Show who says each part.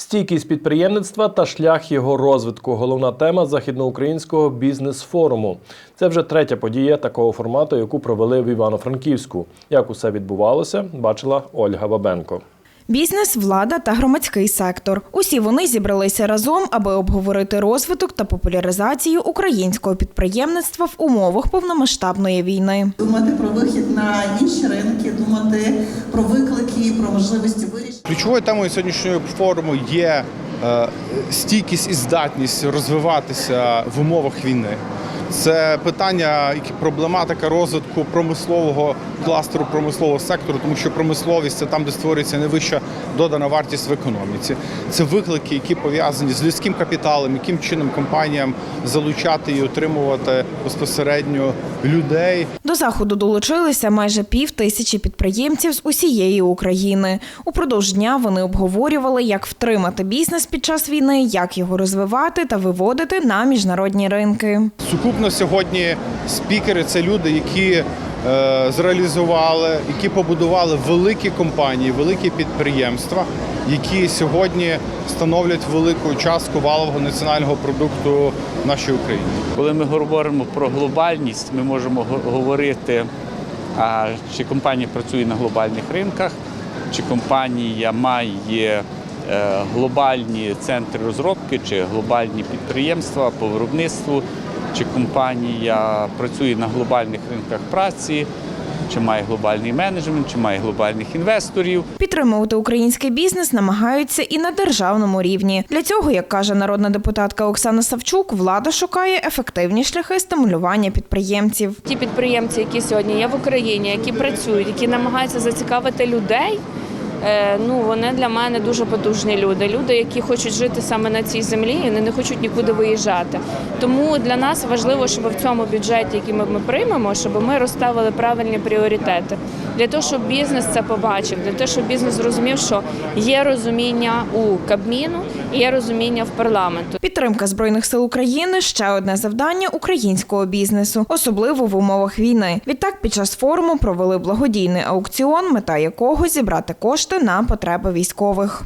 Speaker 1: Стійкість підприємництва та шлях його розвитку головна тема західноукраїнського бізнес-форуму. Це вже третя подія такого формату, яку провели в Івано-Франківську. Як усе відбувалося, бачила Ольга Бабенко.
Speaker 2: Бізнес, влада та громадський сектор. Усі вони зібралися разом, аби обговорити розвиток та популяризацію українського підприємництва в умовах повномасштабної війни.
Speaker 3: думати про вихід на інші ринки, думати про виклики, про можливості вирішення.
Speaker 4: Ключовою темою сьогоднішнього форуму є е, стійкість і здатність розвиватися в умовах війни. Це питання, проблематика розвитку промислового кластеру, промислового сектору, тому що промисловість це там, де створюється найвища додана вартість в економіці. Це виклики, які пов'язані з людським капіталом, яким чином компаніям залучати і отримувати безпосередньо людей,
Speaker 2: До заходу долучилися майже пів тисячі підприємців з усієї України. Упродовж дня вони обговорювали, як втримати бізнес під час війни, як його розвивати та виводити на міжнародні ринки.
Speaker 4: Сукупно сьогодні спікери це люди, які е, зреалізували, які побудували великі компанії, великі підприємства, які сьогодні становлять велику частку валового національного продукту в нашій Україні.
Speaker 5: Коли ми говоримо про глобальність, ми можемо говорити, чи компанія працює на глобальних ринках, чи компанія має е, глобальні центри розробки, чи глобальні підприємства по виробництву, чи компанія працює на глобальних ринках праці, чи має глобальний менеджмент, чи має глобальних інвесторів.
Speaker 2: Підтримувати український бізнес намагаються і на державному рівні. Для цього, як каже народна депутатка Оксана Савчук, влада шукає ефективні шляхи стимулювання підприємців.
Speaker 6: Ті підприємці, які сьогодні є в Україні, які працюють, які намагаються зацікавити людей. Е, Ну, вони для мене дуже потужні люди. Люди, які хочуть жити саме на цій землі, і вони не хочуть нікуди виїжджати. Тому для нас важливо, щоб в цьому бюджеті, який ми, приймемо, щоб ми розставили правильні пріоритети для того, щоб бізнес це побачив, для того, щоб бізнес зрозумів, що є розуміння у Кабміну є розуміння в парламенту.
Speaker 2: Підтримка збройних сил України ще одне завдання українського бізнесу, особливо в умовах війни. Відтак, під час форуму провели благодійний аукціон, мета якого зібрати кошти на потреби військових.